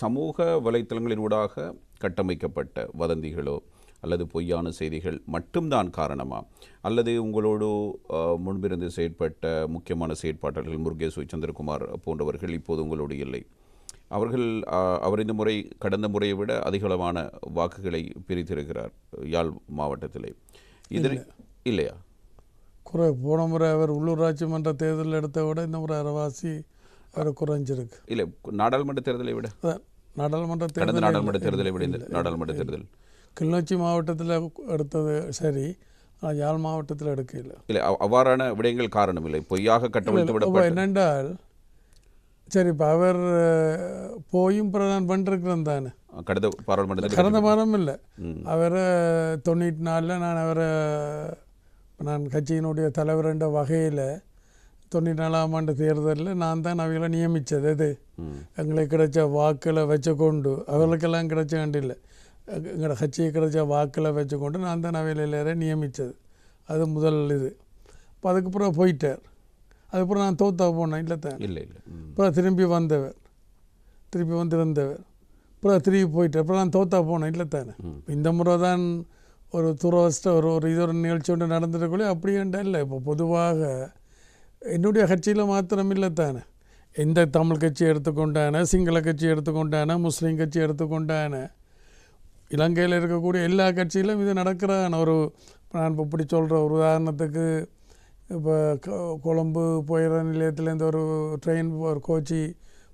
சமூக வலைத்தளங்களினூடாக கட்டமைக்கப்பட்ட வதந்திகளோ அல்லது பொய்யான செய்திகள் மட்டும்தான் காரணமா? அல்லது உங்களோடு முன்பிருந்து செயற்பட்ட முக்கியமான செயற்பாட்டாளர்கள் முருகேசு சந்திரகுமார் போன்றவர்கள் இப்போது உங்களோடு இல்லை. அவர்கள் அவர் இந்த முறை கடந்த முறையை விட அதிகளவான வாக்குகளை பிரித்திருக்கிறார் யாழ் மாவட்டத்திலே. இதனை இல்லையா? குறை போன முறை அவர் உள்ளூராட்சி மன்ற தேர்தலில் எடுத்த விட இந்த முறை அரைவாசி அவர் குறைஞ்சிருக்கு. இல்லை நாடாளுமன்ற தேர்தலை விட. நாடாளுமன்ற தேர்தல் நாடாளுமன்ற தேர்தலை விட இந்த நாடாளுமன்ற தேர்தல். கிளிநொச்சி மாவட்டத்தில் எடுத்தது சரி ஆனால் யாழ் மாவட்டத்தில் எடுக்கல. இல்லை அவ்- அவ்வாறான விடயங்கள் காரணம் இல்லை. பொய்யாக கட்டமைத்து விடப்பட்ட என்னென்றால் சரி இப்போ அவர் போயும் பிரதான் பண்ணிருக்கிறேன் தானே. கடந்த பாராளுமன்றத்தில் கடந்த வாரம் இல்லை. அவரை தொண்ணூற்றி நாலில் நான் அவரை நான் கட்சியினுடைய தலைவர் என்ற வகையில் தொண்ணூற்றி நாலாம் ஆண்டு தேர்தலில் நான் தான் அவங்களை நியமித்தது. அது. எங்களுக்கு கிடைச்ச வாக்களை வச்சு கொண்டு அவர்களுக்கெல்லாம் கிடைச்ச வேண்டியில்லை எங்களோட கட்சியை கிடைச்ச வாக்களை வச்சு கொண்டு நான் தான் அவையில் எல்லாரையும் நியமித்தது. அது முதல் இது. இப்போ அதுக்கப்புறம் போயிட்டார். அதுக்கப்புறம் நான் தோத்தா போனேன் இல்லை தான்? இல்லை இல்லை. அப்புறம் திரும்பி வந்தவர். திருப்பி வந்திருந்தவர். அப்புறம் திரும்பி போயிட்டார். அப்புறம் நான் தோத்தா போனேன் இல்லை தானே. இந்த முறை தான் ஒரு துரவஸ்ட ஒரு ஒரு இது ஒரு நிகழ்ச்சி ஒன்று நடந்துருக்குள்ளே அப்படியேண்டா இல்லை. இப்போ பொதுவாக என்னுடைய கட்சியில் மாத்திரம் தானே எந்த தமிழ் கட்சி எடுத்துக்கொண்டான சிங்கள கட்சி எடுத்துக்கொண்டான முஸ்லீம் கட்சி எடுத்துக்கொண்டான? இலங்கையில் இருக்கக்கூடிய எல்லா கட்சியிலும் இது நடக்கிறான. ஒரு நான் இப்போ இப்படி சொல்கிற ஒரு உதாரணத்துக்கு இப்போ கொழம்பு கொழும்பு போயிடுற நிலையத்துலேருந்து ஒரு ட்ரெயின் ஒரு கோச்சி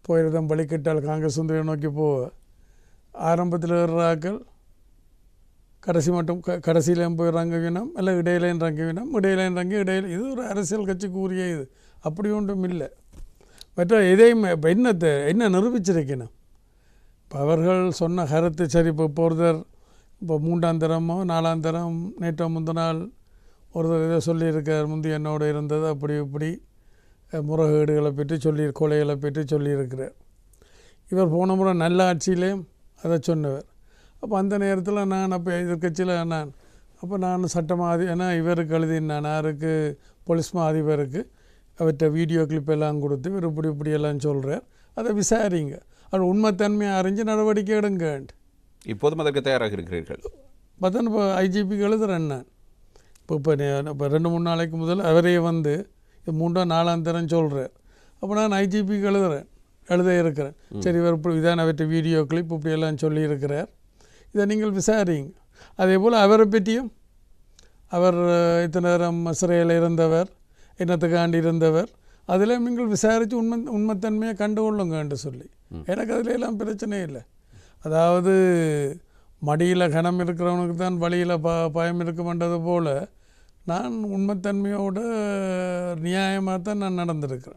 போயிடுறதும் வழிக்கிட்டால் காங்கிரஸ் சுந்தரியை நோக்கி போக. ஆரம்பத்தில் இருக்கிறாக்கள் கடைசி மட்டும் க கடைசியிலையும் போய் ரங்கவீனம் இல்லை இடையிலையும் ரங்கவீனம் இடையிலையும் இறங்கி இடையில இது ஒரு அரசியல் கட்சிக்கு உரிய இது. அப்படி ஒன்றும் இல்லை. மற்ற இதையும் இப்போ என்னத்தை என்ன நிரூபிச்சிருக்கணும்? இப்போ அவர்கள் சொன்ன கருத்து சரி இப்போ இப்போ இப்போ மூன்றாம் தரமோ நாலாம் தரம் நேற்றோ முந்த நாள் ஒருத்தர் இதை சொல்லியிருக்கார் முந்தி என்னோட இருந்தது அப்படி இப்படி அஹ், முறைகேடுகளை பற்றி சொல்லி கொலைகளை பற்றி சொல்லியிருக்கிறார். இவர் போன முறை நல்ல ஆட்சியிலேயும் அதை சொன்னவர். அப்போ அந்த நேரத்தில் நான் அப்போ எதிர்கட்சியில் நான் அப்போ நான் சட்டமா அதி ஏன்னா இவருக்கு எழுதினான் யாருக்கு போலீஸ் மா அதிபருக்கு அவர்கிட்ட வீடியோ கிளிப் எல்லாம் கொடுத்து இவர் இப்படி இப்படி எல்லாம் சொல்கிறார் அதை விசாரிங்க. அது உண்மைத்தன்மையை அறிஞ்சு நடவடிக்கை எடுங்கன்ட்டு. இப்போதும் அதற்கு தயாராக இருக்கிறீர்கள். பார்த்தா இப்போ ஐஜிபிக்கு எழுதுறேன் நான். இப்போ இப்போ இப்போ ரெண்டு மூணு நாளைக்கு முதல் அவரே வந்து இது மூன்றாம் நாலாம் தரம் சொல்கிறார் அப்போ நான் ஐஜிபிக்கு எழுதுறேன். எழுத இருக்கிறேன். சரி இவர் இப்படி இதான் அவர்கிட்ட வீடியோ கிளிப் இப்படியெல்லாம் சொல்லியிருக்கிறார். இதை நீங்கள் விசாரிங்க அதே போல் அவரை பற்றியும் அவர் இத்தனை நேரம் சிறையில் இருந்தவர் என்னத்துக்காண்டி இருந்தவர் அதில் நீங்கள் விசாரித்து உண்மை உண்மைத்தன்மையை கண்டுகொள்ளுங்கன்னு சொல்லி. எனக்கு அதில் எல்லாம் பிரச்சனை இல்லை. அதாவது மடியில் கனம் இருக்கிறவனுக்கு தான் வழியில் ப பயம் இருக்குமென்றது போல் நான் உண்மைத்தன்மையோட நியாயமாக தான் நான் நடந்திருக்கிறேன்.